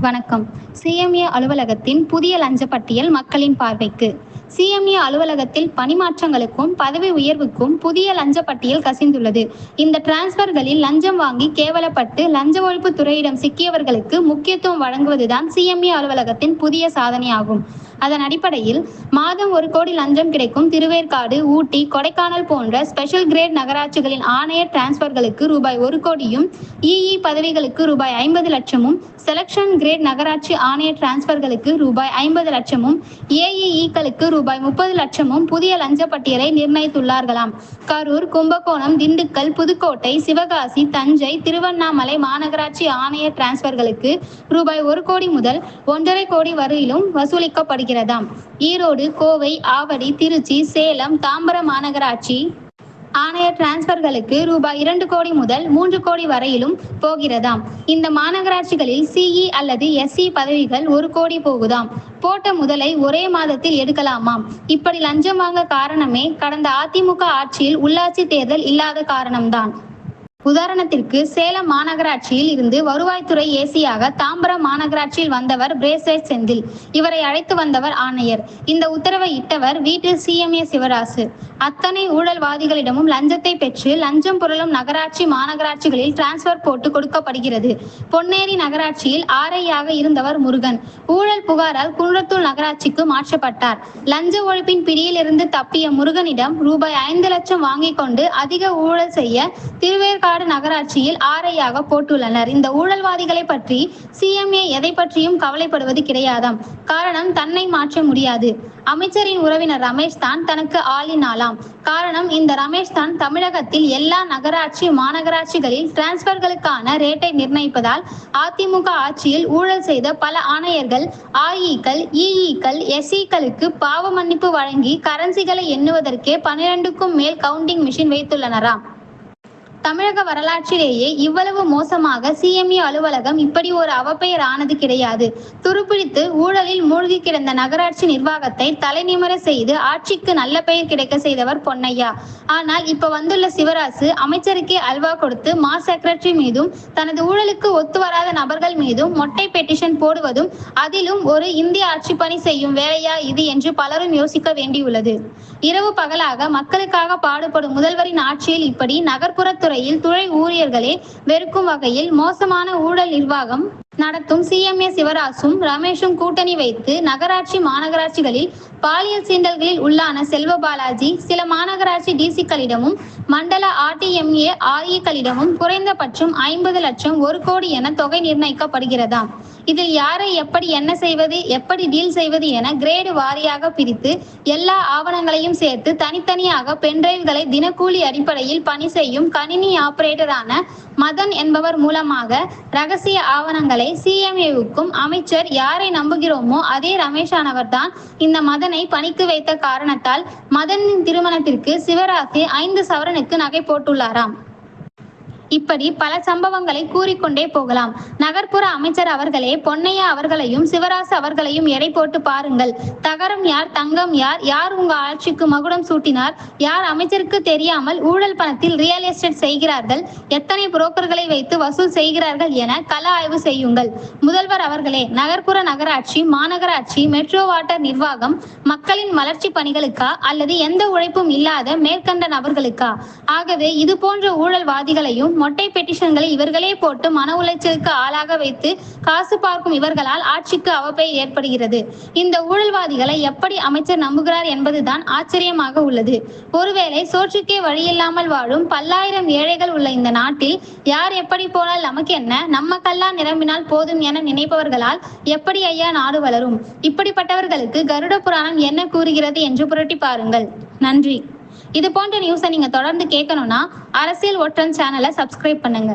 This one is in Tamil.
வணக்கம். சிஎம்ஏ அலுவலகத்தின் புதிய லஞ்ச பட்டியல் மக்களின் பார்வைக்கு. சிஎம்ஏ அலுவலகத்தில் பணிமாற்றங்களுக்கும் பதவி உயர்வுக்கும் புதிய லஞ்ச பட்டியல் கசிந்துள்ளது. இந்த டிரான்ஸ்பர்களில் லஞ்சம் வாங்கி கேவலப்பட்டு லஞ்ச ஒழிப்பு துறையிடம் சிக்கியவர்களுக்கு முக்கியத்துவம் வழங்குவதுதான் சிஎம்ஏ அலுவலகத்தின் புதிய சாதனையாகும். அதன் அடிப்படையில் மாதம் ஒரு கோடி லஞ்சம் கிடைக்கும் திருவேற்காடு ஊட்டி கொடைக்கானல் போன்ற ஸ்பெஷல் கிரேட் நகராட்சிகளின் ஆணையர் டிரான்ஸ்பர்களுக்கு ரூபாய் ஒரு கோடியும் இஇ பதவிகளுக்கு ரூபாய் ஐம்பது லட்சமும் செலக்ஷன் கிரேட் நகராட்சி ஆணைய டிரான்ஸ்பர்களுக்கு ரூபாய் ஐம்பது லட்சமும் ஏஇஇக்களுக்கு ரூபாய் முப்பது லட்சமும் புதிய லஞ்ச பட்டியலை நிர்ணயித்துள்ளார்களாம். கரூர் கும்பகோணம் திண்டுக்கல் புதுக்கோட்டை சிவகாசி தஞ்சை திருவண்ணாமலை மாநகராட்சி ஆணைய டிரான்ஸ்பர்களுக்கு ரூபாய் ஒரு கோடி முதல் ஒன்றரை கோடி வரையிலும் வசூலிக்கப்படுகிறதாம். ஈரோடு கோவை ஆவடி திருச்சி சேலம் தாம்பரம் மாநகராட்சி ஆணைய டிரான்ஸ்பர்களுக்கு ரூபாய் இரண்டு கோடி முதல் மூன்று கோடி வரையிலும் போகிறதாம். இந்த மாநகராட்சிகளில் சிஇ அல்லது எஸ்சி பதவிகள் ஒரு கோடி போகுதாம். போட்ட முதலை ஒரே மாதத்தில் எடுக்கலாமாம். இப்படி லஞ்சம் வாங்க காரணமே கடந்த அதிமுக ஆட்சியில் உள்ளாட்சி தேர்தல் இல்லாத காரணம்தான். உதாரணத்திற்கு சேலம் மாநகராட்சியில் இருந்து வருவாய்த்துறை ஏசியாக தாம்பரம் மாநகராட்சியில் வந்தவர் பிரேஸ்லெட் செந்தில். இவரை அழைத்து வந்தவர் ஆணையர். இந்த உத்தரவை இட்டவர் வீட்டில் சிஎம்ஏ சிவராசு. அத்தனை ஊழல்வாதிகளிடமும் லஞ்சத்தை பெற்று லஞ்சம் புரளும் நகராட்சி மாநகராட்சிகளில் டிரான்ஸ்பர் போட்டு கொடுக்கப்படுகிறது. பொன்னேரி நகராட்சியில் ஆரையாக இருந்தவர் முருகன். ஊழல் புகாரால் குன்றத்தூர் நகராட்சிக்கு மாற்றப்பட்டார். லஞ்ச ஒழிப்பின் பிடியிலிருந்து தப்பிய முருகனிடம் ரூபாய் ஐந்து லட்சம் வாங்கிக் கொண்டு அதிக ஊழல் செய்ய திருவேற்காடு நகராட்சியில் ஆரையாக போட்டுள்ளனர். இந்த ஊழல்வாதிகளை பற்றி சிஎம்ஏ எதை பற்றியும் கவலைப்படுவது கிடையாதாம். காரணம் தன்னை மாற்ற முடியாது. அமைச்சரின் உறவினர் ரமேஷ் தான் தனக்கு ஆளினாலாம். காரணம் இந்த ரமேஷ் தான் தமிழகத்தில் எல்லா நகராட்சி மாநகராட்சிகளில் டிரான்ஸ்பர்களுக்கான ரேட்டை நிர்ணயிப்பதால் அதிமுக ஆட்சியில் ஊழல் செய்த பல ஆணையர்கள் ஆஇக்கள் இஇக்கள் எஸ்இக்களுக்கு பாவ மன்னிப்பு வழங்கி கரன்சிகளை எண்ணுவதற்கே பன்னிரண்டுக்கும் மேல் கவுண்டிங் மிஷின் வைத்துள்ளனராம். தமிழக வரலாற்றிலேயே இவ்வளவு மோசமாக சிஎம்இ அலுவலகம் இப்படி ஒரு அவப்பெயர் ஆனது கிடையாது. துருப்பிடித்து ஊழலில் மூழ்கி கிடந்த நகராட்சி நிர்வாகத்தை தலைநிமிர செய்து ஆட்சிக்கு நல்ல பெயர் கிடைக்க செய்தவர் பொன்னையா. ஆனால் இப்ப வந்துள்ள சிவராசு அமைச்சருக்கே அல்வா கொடுத்து மா செக்ரட்டரி மீதும் தனது ஊழலுக்கு ஒத்து வராத நபர்கள் மீதும் மொட்டை பெட்டிஷன் போடுவதும் அதிலும் ஒரு இந்திய ஆட்சி பணி செய்யும் வேலையா இது என்று பலரும் யோசிக்க வேண்டியுள்ளது. இரவு பகலாக மக்களுக்காக பாடுபடும் முதல்வரின் ஆட்சியில் இப்படி நகர்ப்புறத்துறை துறையில் துறை ஊழியர்களே வெறுக்கும் வகையில் மோசமான ஊழல் நிர்வாகம் நடத்தும் சிஎம்ஏ சிவராசும் ரமேஷும் கூட்டணி வைத்து நகராட்சி மாநகராட்சிகளில் பாலியல் சீண்டல்களில் உள்ளான செல்வ பாலாஜி சில மாநகராட்சி டிசிக்களிடமும் மண்டல ஆர்டிஎம்ஏ ஆர்இக்களிடமும் குறைந்தபட்சம் ஐம்பது லட்சம் ஒரு கோடி என தொகை நிர்ணயிக்கப்படுகிறதாம். இதில் யாரை எப்படி என்ன செய்வது எப்படி டீல் செய்வது என கிரேடு வாரியாக பிரித்து எல்லா ஆவணங்களையும் சேர்த்து தனித்தனியாக பென்டிரைவ்களை தினக்கூலி அடிப்படையில் பணி செய்யும் கணினி ஆபரேட்டரான மதன் என்பவர் மூலமாக ரகசிய ஆவணங்களை சிஎம்ஏவுக்கும் அமைச்சர் யாரை நம்புகிறோமோ அதே ரமேஷானவர் தான் இந்த மத மதனை பணிக்கு வைத்த காரணத்தால் மதனின் திருமணத்திற்கு சிவராசி ஐந்து சவரனுக்கு நகை போட்டுள்ளாராம். இப்படி பல சம்பவங்களை கூறிக்கொண்டே போகலாம். நகர்ப்புற அமைச்சர் அவர்களே பொன்னையா அவர்களையும் சிவராசு அவர்களையும் எடை போட்டு பாருங்கள். தகரம் யார் தங்கம் யார் யார் உங்க ஆட்சிக்கு மகுடம் சூட்டினார் யார் அமைச்சருக்கு தெரியாமல் ஊழல் பணத்தில் ரியல் எஸ்டேட் செய்கிறார்கள் எத்தனை புரோக்கர்களை வைத்து வசூல் செய்கிறார்கள் என கள ஆய்வு செய்யுங்கள். முதல்வர் அவர்களே நகர்ப்புற நகராட்சி மாநகராட்சி மெட்ரோ வாட்டர் நிர்வாகம் மக்களின் வளர்ச்சி பணிகளுக்கா அல்லது எந்த உழைப்பும் இல்லாத மேற்கண்ட நபர்களுக்கா? ஆகவே இது போன்ற ஊழல்வாதிகளையும் மொட்டை பெட்டிஷன்களை இவர்களே போட்டு மன உளைச்சலுக்கு ஆளாக வைத்து காசு பார்க்கும் இவர்களால் ஆட்சிக்கு அவப்பெயர் ஏற்படுகிறது. இந்த ஊழல்வாதிகளை எப்படி அமைச்சர் நம்புகிறார் என்பதுதான் ஆச்சரியமாக உள்ளது. ஒருவேளை சோற்றுக்கே வழியில்லாமல் வாழும் பல்லாயிரம் ஏழைகள் உள்ள இந்த நாட்டில் யார் எப்படி போனால் நமக்கு என்ன? நம்ம கல்லா நிரம்பினால் போதும் என நினைப்பவர்களால் எப்படி ஐயா நாடு வளரும்? இப்படிப்பட்டவர்களுக்கு கருட புராணம் என்ன கூறுகிறது என்று புரட்டி பாருங்கள். நன்றி. இது போன்ற நியூஸை நீங்க தொடர்ந்து கேட்கணும்னா அரசியல் ஒற்றன் சேனலை சப்ஸ்கிரைப் பண்ணுங்க.